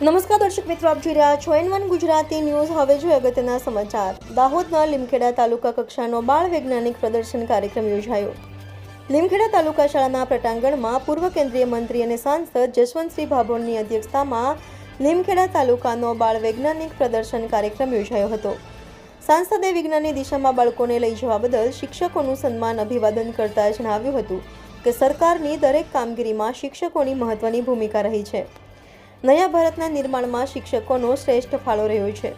નમસ્કાર દર્શક મિત્રો, આપ જોઈ રહ્યા છો એન વન ગુજરાતી ન્યૂઝ. હવે જોઈએ અગત્યના સમાચાર. દાહોદના લીમખેડા તાલુકા કક્ષાનો બાળ વૈજ્ઞાનિક પ્રદર્શન કાર્યક્રમ યોજાયો. લીમખેડા તાલુકા શાળાના પ્રટાંગણમાં પૂર્વ કેન્દ્રીય મંત્રી અને સાંસદ જસવંતસિંહ ભાભોરની અધ્યક્ષતામાં લીમખેડા તાલુકાનો બાળ વૈજ્ઞાનિક પ્રદર્શન કાર્યક્રમ યોજાયો હતો. સાંસદે વિજ્ઞાનની દિશામાં બાળકોને લઈ જવા બદલ શિક્ષકોનું સન્માન અભિવાદન કરતા જણાવ્યું હતું કે સરકારની દરેક કામગીરીમાં શિક્ષકોની મહત્વની ભૂમિકા રહી છે. નયા ભારતના નિર્માણમાં શિક્ષકોનો શ્રેષ્ઠ ફાળો રહ્યો છે.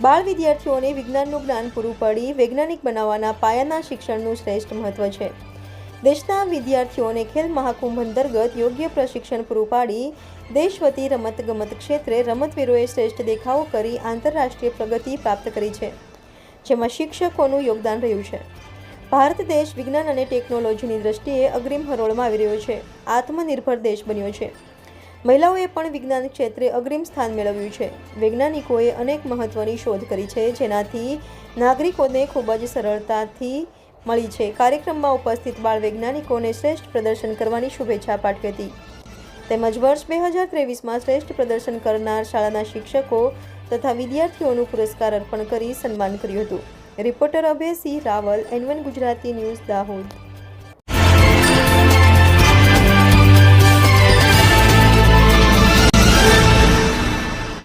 બાળ વિદ્યાર્થીઓને વિજ્ઞાનનું જ્ઞાન પૂરું પાડી વૈજ્ઞાનિક બનાવવાના પાયાના શિક્ષણનું શ્રેષ્ઠ મહત્વ છે. દેશના વિદ્યાર્થીઓને ખેલ મહાકુંભ અંતર્ગત યોગ્ય પ્રશિક્ષણ પૂરું પાડી દેશ વતી રમતગમત ક્ષેત્રે રમતવીરોએ શ્રેષ્ઠ દેખાવો કરી આંતરરાષ્ટ્રીય પ્રગતિ પ્રાપ્ત કરી છે, જેમાં શિક્ષકોનું યોગદાન રહ્યું છે. ભારત દેશ વિજ્ઞાન અને ટેકનોલોજીની દ્રષ્ટિએ અગ્રીમ હરોળમાં આવી રહ્યો છે. આત્મનિર્ભર દેશ બન્યો છે. મહિલાઓએ પણ વિજ્ઞાન ક્ષેત્રે અગ્રીમ સ્થાન મેળવ્યું છે. વૈજ્ઞાનિકોએ અનેક મહત્વની શોધ કરી છે, જેનાથી નાગરિકોને ખૂબ જ સરળતાથી મળી છે. કાર્યક્રમમાં ઉપસ્થિત બાળ વૈજ્ઞાનિકોને શ્રેષ્ઠ પ્રદર્શન કરવાની શુભેચ્છા પાઠવી હતી. તેમજ વર્ષ બે હજાર ત્રેવીસમાં શ્રેષ્ઠ પ્રદર્શન કરનાર શાળાના શિક્ષકો તથા વિદ્યાર્થીઓનું પુરસ્કાર અર્પણ કરી સન્માન કર્યું હતું. Reporter Abhaysinh Raval N one Gujarati news, Dahod.